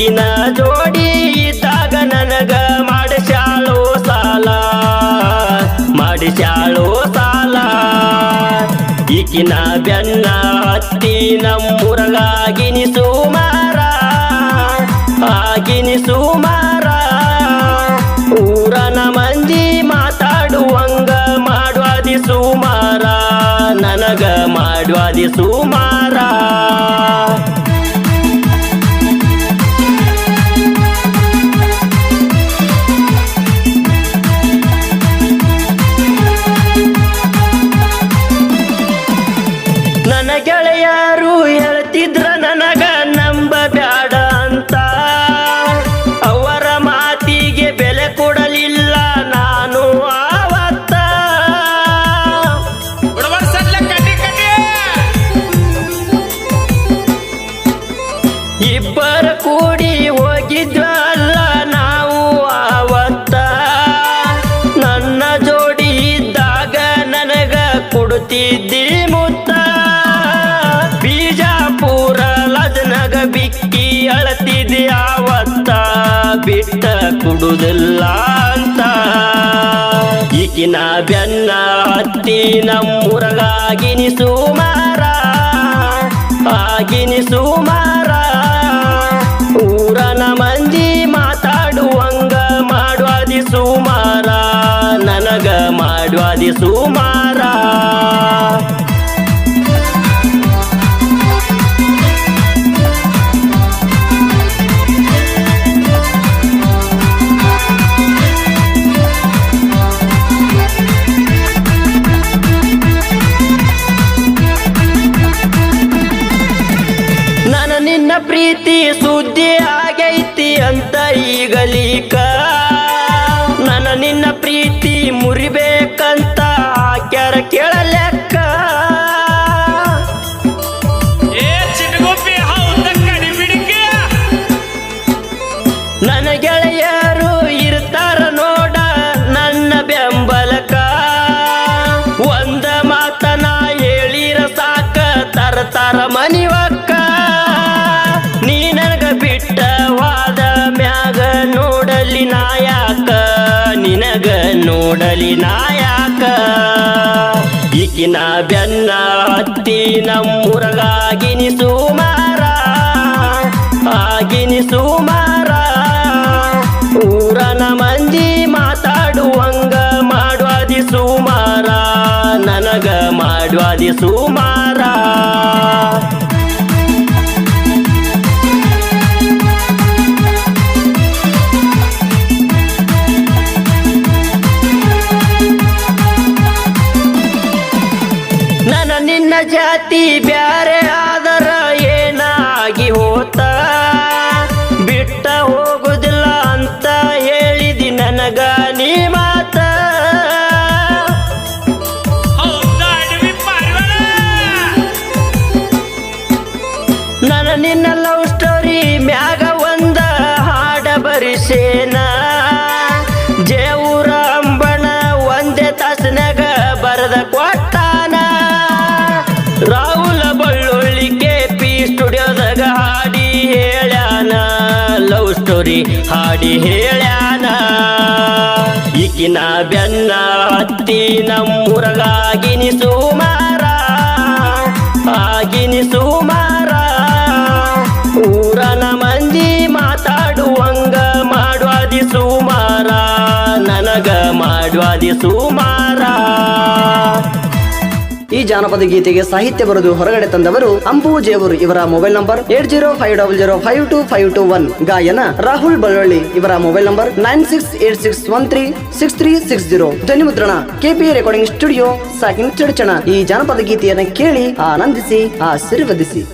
ಈಕಿನ ಜೋಡಿ ಇದ್ದಾಗ ನನಗ ಮಾಡಿಸ್ಯಾಳೋ ಸಾಲ. ಮಾಡಿಸ್ಯಾಳೋ ಸಾಲ. ಈಕಿನ ಬೆನ್ನ ಹತ್ತಿ ನಮ್ಮೂರಗಾಗಿನಿ ಸುಮಾರ ಆಗಿನಿ ಸುಮಾರ ಊರನ ಮಂದಿ ಮಾತಾಡುವಂಗ ಮಾಡುವಾದಿ ಸುಮಾರ ನನಗ ಮಾಡುವಾದಿ ಸುಮಾರ ಗೆಳೆಯರು ಹೇಳ್ತಿದ್ರ ನನಗ ನಂಬ ಬ್ಯಾಡ ಅಂತ. ಅವರ ಮಾತಿಗೆ ಬೆಲೆ ಕೊಡಲಿಲ್ಲ ನಾನು ಆವತ್ತ. ಇಬ್ಬರ ಕೂಡಿ ಹೋಗಿದ್ವಲ್ಲ ನಾವು ನನ್ನ ಜೋಡಿ ಇದ್ದಾಗ ನನಗ ಕೊಡುತ್ತಿದ್ದಿ ಕುಡುದಿಲ್ಲ ಅಂತ. ಈಕಿನ ಬೆನ್ನ ಹತ್ತಿ ನಮ್ಮೂರಗಾಗಿನಿ ಸುಮಾರ ಆಗಿನಿ ಸುಮಾರ ನನ್ನ ಪ್ರೀತಿ ಸುದ್ದಿ ಆಗೈತಿ ಅಂತ ಈಗಲೀಕ ನನ್ನ ನಿನ್ನ ಪ್ರೀತಿ ಮುರಿಬೇಕಂತ ಹಾಕ್ಯಾರ ಕೇಳಲೆಕ್ಕ. ನನ್ನ ಗೆಳೆಯರು ಇರ್ತಾರ ನೋಡ ನನ್ನ ಬೆಂಬಲಕ. ಒಂದ ಮಾತನ ಹೇಳಿರ ಸಾಕ ತರತಾರ ನನಗ ಬಿಟ್ಟ ವಾದ ಮ್ಯಾಗ ನೋಡಲಿ ನಾಯಕ ನಿನಗ ನೋಡಲಿ ನಾಯಕ ಈಕಿನ ಬೆನ್ನ ಹತ್ತಿ ನಮ್ಮೂರಗಾಗಿನಿ ಸುಮಾರ ಆಗಿನಿ ಸುಮಾರ ಊರನ ಮಂದಿ ಮಾತಾಡುವಂಗ ಮಾಡುವಾದಿ ಸುಮಾರ ನನಗ ಮಾಡುವಾದಿ ಸುಮಾರ ನನ್ನ ನಿನ್ನ ಜಾತಿ ಬ್ಯಾರೆ ಲವ್ ಹಾಡಿ ಹೇಳ್ಯಾನ. ಈಕಿನ ಬೆನ್ನ ಹತ್ತಿ ನಮ್ಮೂರಗಾಗಿನಿ ಸುಮಾರ ಆಗಿನಿ ಸುಮಾರ ಊರನ ಮಂದಿ ಮಾತಾಡುವಂಗ ಮಾಡುವಾದಿ ಸುಮಾರ ನನಗ ಮಾಡುವಾದಿ ಸುಮಾರ ಈ ಜಾನಪದ ಗೀತೆಗೆ ಸಾಹಿತ್ಯ ಬರೆದು ಹೊರಗಡೆ ತಂದವರು ಅಂಬುಜೇವರು ಇವರ mobile number eight zero five double zero five two five two one. ಗಾಯನ ರಾಹುಲ್ ಬಳ್ಳೊಳ್ಳಿ. ಇವರ mobile number nine six eight six one three six three six zero. Dhwani KP recording studio, ಸಾಕಿನ Chadachan. ಈ ಜಾನಪದ ಗೀತೆಯನ್ನು ಕೇಳಿ ಆನಂದಿಸಿ, ಆಶೀರ್ವದಿಸಿ.